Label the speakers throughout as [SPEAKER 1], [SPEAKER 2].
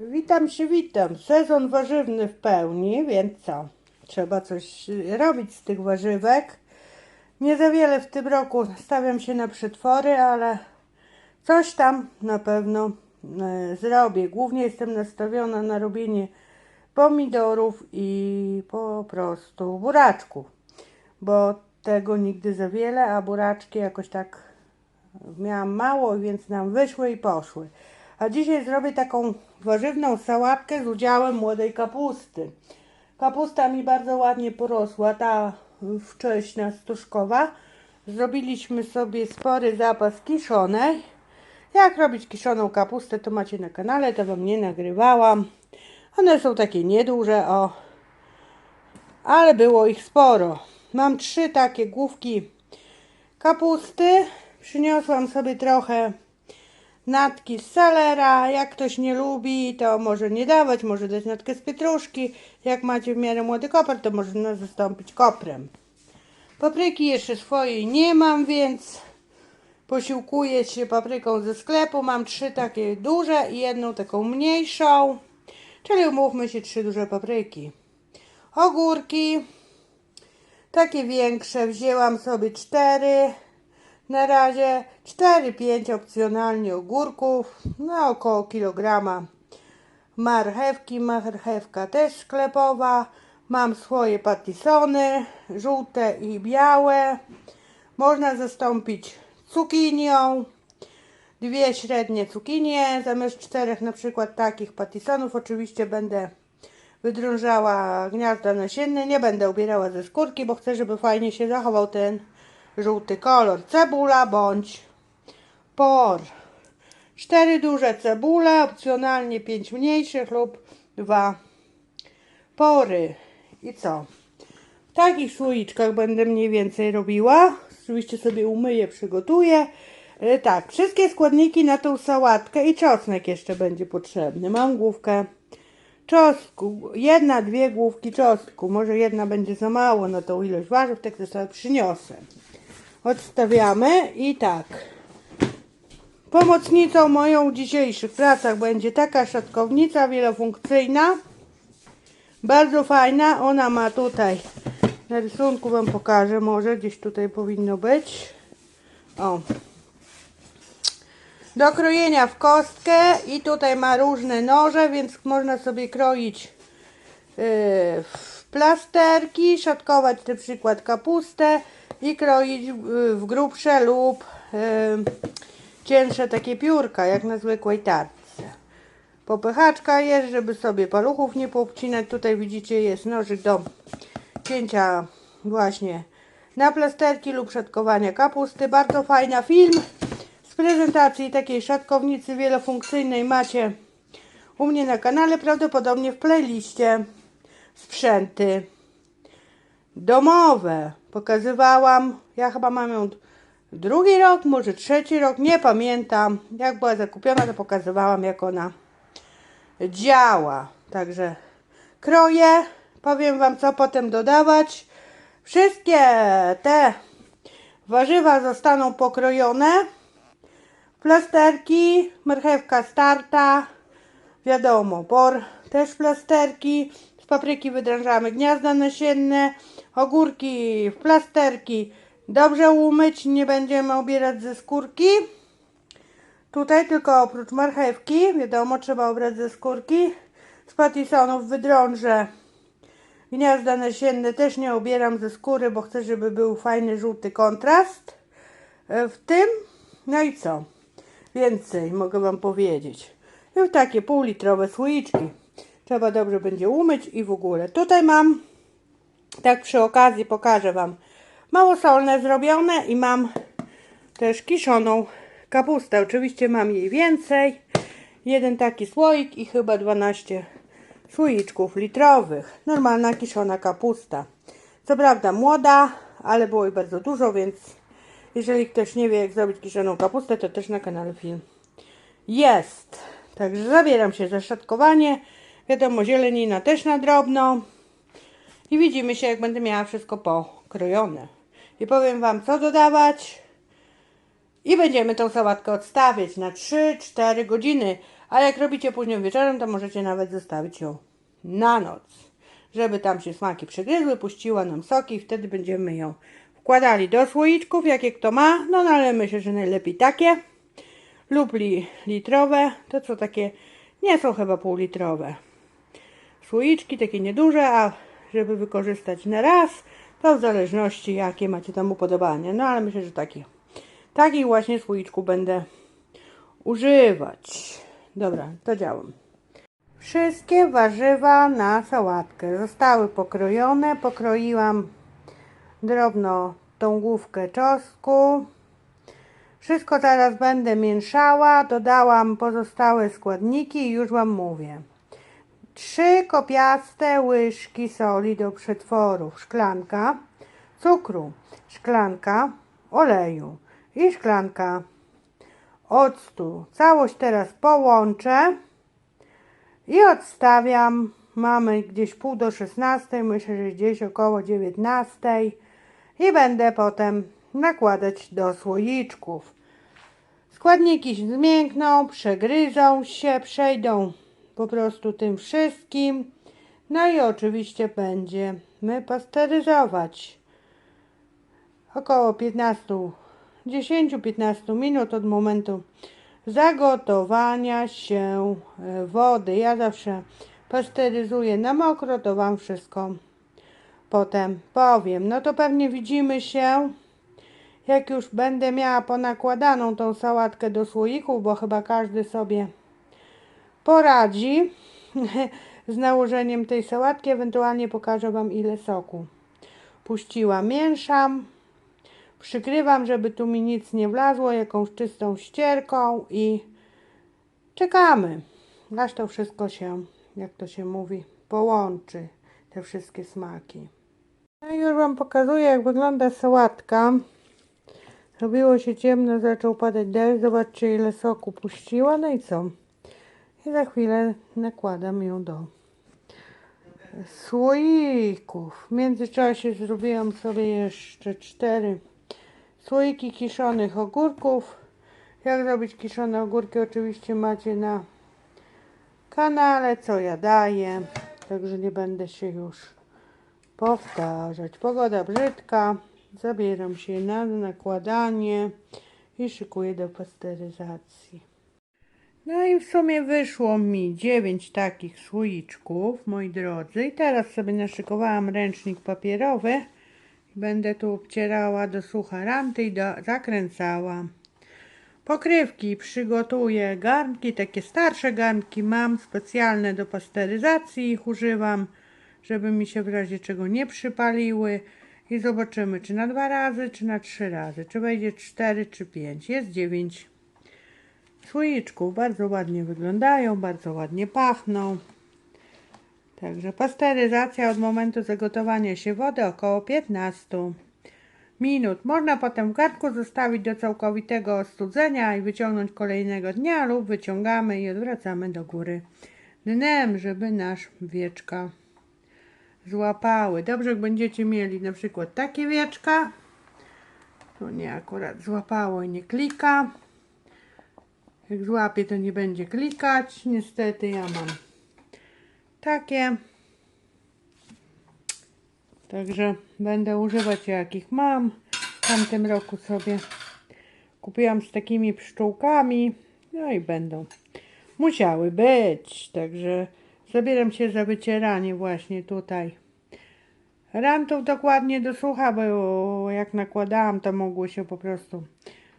[SPEAKER 1] Witam się, witam. Sezon warzywny w pełni, więc co? Trzeba coś robić z tych warzywek. Nie za wiele w tym roku stawiam się na przetwory, ale coś tam na pewno e, zrobię. Głównie jestem nastawiona na robienie pomidorów i po prostu buraczków, bo tego nigdy za wiele, a buraczki jakoś tak miałam mało, więc nam wyszły i poszły. A dzisiaj zrobię taką warzywną sałatkę z udziałem młodej kapusty. Kapusta mi bardzo ładnie porosła, ta wcześna stuszkowa. Zrobiliśmy sobie spory zapas kiszonej. Jak robić kiszoną kapustę, to macie na kanale, to wam nie nagrywałam. One są takie nieduże, o. Ale było ich sporo. Mam trzy takie główki kapusty. Przyniosłam sobie trochę natki z salera. Jak ktoś nie lubi, to może nie dawać, może dać natkę z pietruszki. Jak macie w miarę młody koper, to można zastąpić koprem. Papryki jeszcze swojej nie mam, więc posiłkuję się papryką ze sklepu. Mam trzy takie duże i jedną taką mniejszą. Czyli umówmy się, trzy duże papryki. Ogórki. Takie większe wzięłam sobie cztery. Na razie 4-5 opcjonalnie ogórków, na około kilograma marchewki, marchewka też sklepowa. Mam swoje patisony, żółte i białe. Można zastąpić cukinią. Dwie średnie cukinie, zamiast czterech na przykład takich patisonów. Oczywiście będę wydrążała gniazda nasienne. Nie będę ubierała ze skórki, bo chcę, żeby fajnie się zachował ten żółty kolor. Cebula bądź por. Cztery duże cebule, opcjonalnie pięć mniejszych lub dwa pory. I co? W takich słoiczkach będę mniej więcej robiła. Oczywiście sobie umyję, przygotuję. E, Tak, wszystkie składniki na tą sałatkę i czosnek jeszcze będzie potrzebny. Mam główkę czosnku, jedna, dwie główki czosnku. Może jedna będzie za mało na tą ilość warzyw, tak to sobie przyniosę. Odstawiamy i tak. Pomocnicą moją w dzisiejszych pracach będzie taka szatkownica wielofunkcyjna. Bardzo fajna. Ona ma tutaj na rysunku wam pokażę może gdzieś tutaj powinno być. O. Do krojenia w kostkę i tutaj ma różne noże, więc można sobie kroić yy, plasterki, szatkować na przykład kapustę i kroić w grubsze lub cięższe takie piórka, jak na zwykłej tarce. Popychaczka jest, żeby sobie paluchów nie poobcinać. Tutaj widzicie jest nożyk do cięcia właśnie na plasterki lub szatkowania kapusty. Bardzo fajna film z prezentacji takiej szatkownicy wielofunkcyjnej macie u mnie na kanale, prawdopodobnie w playliście sprzęty domowe. Pokazywałam, ja chyba mam ją drugi rok, może trzeci rok, nie pamiętam. Jak była zakupiona, to pokazywałam, jak ona działa. Także kroję, powiem Wam, co potem dodawać. Wszystkie te warzywa zostaną pokrojone. Plasterki, marchewka starta, wiadomo, por też plasterki. Z papryki wydrążamy gniazda nasienne, ogórki w plasterki. Dobrze umyć, nie będziemy obierać ze skórki. Tutaj tylko oprócz marchewki, wiadomo, trzeba obrać ze skórki. Z patisonów wydrążę gniazda nasienne, też nie obieram ze skóry, bo chcę, żeby był fajny żółty kontrast e, w tym. No i co? Więcej mogę Wam powiedzieć. I w takie półlitrowe słoiczki. Trzeba dobrze będzie umyć i w ogóle. Tutaj mam, tak przy okazji pokażę Wam, małosolne zrobione i mam też kiszoną kapustę. Oczywiście mam jej więcej. Jeden taki słoik i chyba 12 słoiczków litrowych. Normalna kiszona kapusta. Co prawda młoda, ale było jej bardzo dużo, więc jeżeli ktoś nie wie jak zrobić kiszoną kapustę, to też na kanale film jest. Także zabieram się za szatkowanie. Wiadomo, zielenina też na drobno. I widzimy się, jak będę miała wszystko pokrojone. I powiem Wam, co dodawać. I będziemy tą sałatkę odstawiać na 3-4 godziny. A jak robicie późnym wieczorem, to możecie nawet zostawić ją na noc, żeby tam się smaki przegryzły, puściła nam soki i wtedy będziemy ją wkładali do słoiczków, jakie kto ma. No, no ale myślę, że najlepiej takie lub li, litrowe. To co takie nie są chyba półlitrowe. Słoiczki takie nieduże, a żeby wykorzystać na raz, to w zależności jakie macie tam upodobania. No ale myślę, że takie. Takich właśnie słoiczków będę używać. Dobra, to działam. Wszystkie warzywa na sałatkę zostały pokrojone. Pokroiłam drobno tą główkę czosnku. Wszystko teraz będę mieszała. Dodałam pozostałe składniki i już Wam mówię. Trzy kopiaste łyżki soli do przetworów, szklanka cukru, szklanka oleju i szklanka octu. Całość teraz połączę i odstawiam. Mamy gdzieś pół do 16, myślę, że gdzieś około 19 i będę potem nakładać do słoiczków. Składniki zmiękną, przegryzą się, przejdą po prostu tym wszystkim. No i oczywiście będziemy pasteryzować. Około 15, 10-15 minut od momentu zagotowania się e, wody. Ja zawsze pasteryzuję na mokro, to Wam wszystko potem powiem. No to pewnie widzimy się, jak już będę miała ponakładaną tą sałatkę do słoików, bo chyba każdy sobie poradzi z nałożeniem tej sałatki. Ewentualnie pokażę Wam ile soku puściłam. Mieszam, przykrywam, żeby tu mi nic nie wlazło, jakąś czystą ścierką i czekamy, aż to wszystko się, jak to się mówi, połączy, te wszystkie smaki. No i już Wam pokazuję, jak wygląda sałatka. Robiło się ciemno, zaczął padać deszcz. Zobaczcie, ile soku puściła. No i co? I za chwilę nakładam ją do słoików. W międzyczasie zrobiłam sobie jeszcze cztery słoiki kiszonych ogórków. Jak zrobić kiszone ogórki oczywiście macie na kanale, co ja daję. Także nie będę się już powtarzać. Pogoda brzydka. Zabieram się na nakładanie i szykuję do pasteryzacji. No i w sumie wyszło mi 9 takich słoiczków, moi drodzy. I teraz sobie naszykowałam ręcznik papierowy. Będę tu obcierała do sucha ranty i do, zakręcała. Pokrywki przygotuję garnki, takie starsze garnki mam, specjalne do pasteryzacji ich używam, żeby mi się w razie czego nie przypaliły. I zobaczymy, czy na dwa razy, czy na trzy razy, czy wejdzie cztery, czy pięć. Jest dziewięć słoiczków. Bardzo ładnie wyglądają, bardzo ładnie pachną. Także pasteryzacja od momentu zagotowania się wody około 15 minut. Można potem w garnku zostawić do całkowitego ostudzenia i wyciągnąć kolejnego dnia lub wyciągamy i odwracamy do góry dnem, żeby nasz wieczka złapały. Dobrze, jak będziecie mieli na przykład takie wieczka, tu nie akurat złapało i nie klika. Jak złapie, to nie będzie klikać. Niestety ja mam takie. Także będę używać jakich mam. W tamtym roku sobie kupiłam z takimi pszczółkami. No i będą musiały być. Także zabieram się za wycieranie właśnie tutaj rantów dokładnie do sucha, bo jak nakładałam, to mogło się po prostu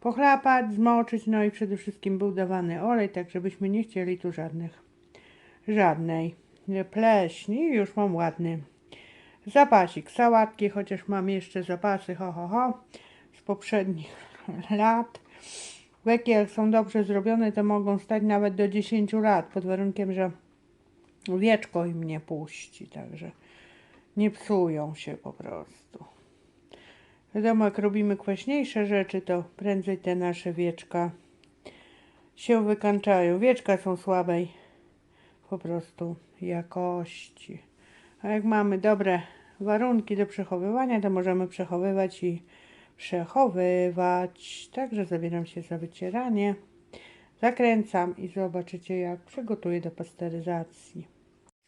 [SPEAKER 1] pochlapać, zmoczyć, no i przede wszystkim był dawany olej, tak żebyśmy nie chcieli tu żadnych, żadnej pleśni. Już mam ładny zapasik sałatki, chociaż mam jeszcze zapasy ho, ho, ho z poprzednich lat. Weki jak są dobrze zrobione, to mogą stać nawet do 10 lat, pod warunkiem, że wieczko im nie puści, także nie psują się po prostu. Wiadomo, jak robimy kwaśniejsze rzeczy, to prędzej te nasze wieczka się wykańczają. Wieczka są słabej po prostu jakości. A jak mamy dobre warunki do przechowywania, to możemy przechowywać i przechowywać. Także zabieram się za wycieranie Zakręcam i zobaczycie jak przygotuję do pasteryzacji.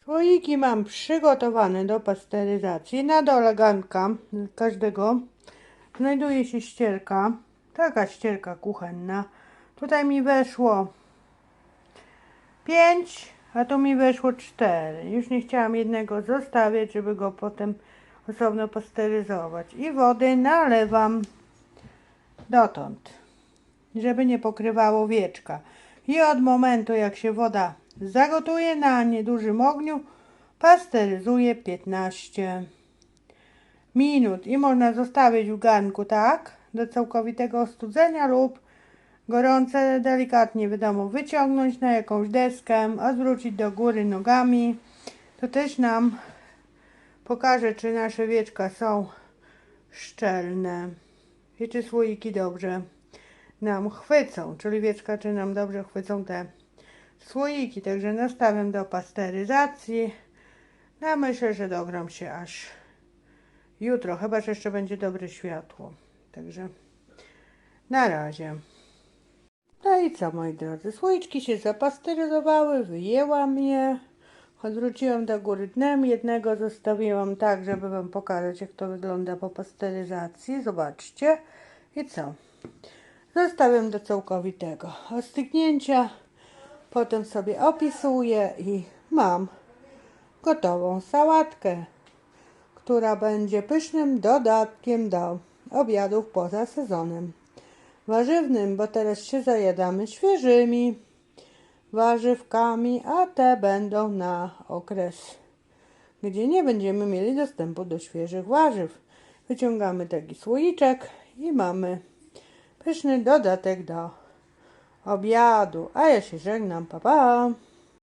[SPEAKER 1] Słoiki mam przygotowane do pasteryzacji. Na dole garnka każdego znajduje się ścierka. Taka ścierka kuchenna. Tutaj mi weszło 5, a tu mi weszło 4. Już nie chciałam jednego zostawiać, żeby go potem osobno pasteryzować. I wody nalewam dotąd, żeby nie pokrywało wieczka. I od momentu jak się woda zagotuje na niedużym ogniu, pasteryzuję 15 minut. I można zostawić w garnku tak, do całkowitego ostudzenia lub gorące delikatnie wiadomo wyciągnąć na jakąś deskę, a zwrócić do góry nogami. To też nam pokaże, czy nasze wieczka są szczelne i czy słoiki dobrze nam chwycą, czyli wieczka, czy nam dobrze chwycą te słoiki. Także nastawiam do pasteryzacji. No myślę, że dogram się aż jutro, chyba że jeszcze będzie dobre światło. Także na razie. No i co moi drodzy, słoiczki się zapasteryzowały, wyjęłam je, odwróciłam do góry dnem, jednego zostawiłam tak, żeby wam pokazać jak to wygląda po pasteryzacji, zobaczcie. I co, zostawiam do całkowitego ostygnięcia, potem sobie opisuję i mam gotową sałatkę, która będzie pysznym dodatkiem do obiadów poza sezonem warzywnym, bo teraz się zajadamy świeżymi warzywkami, a te będą na okres, gdzie nie będziemy mieli dostępu do świeżych warzyw. Wyciągamy taki słoiczek i mamy pyszny dodatek do obiadu. A ja się żegnam, pa pa!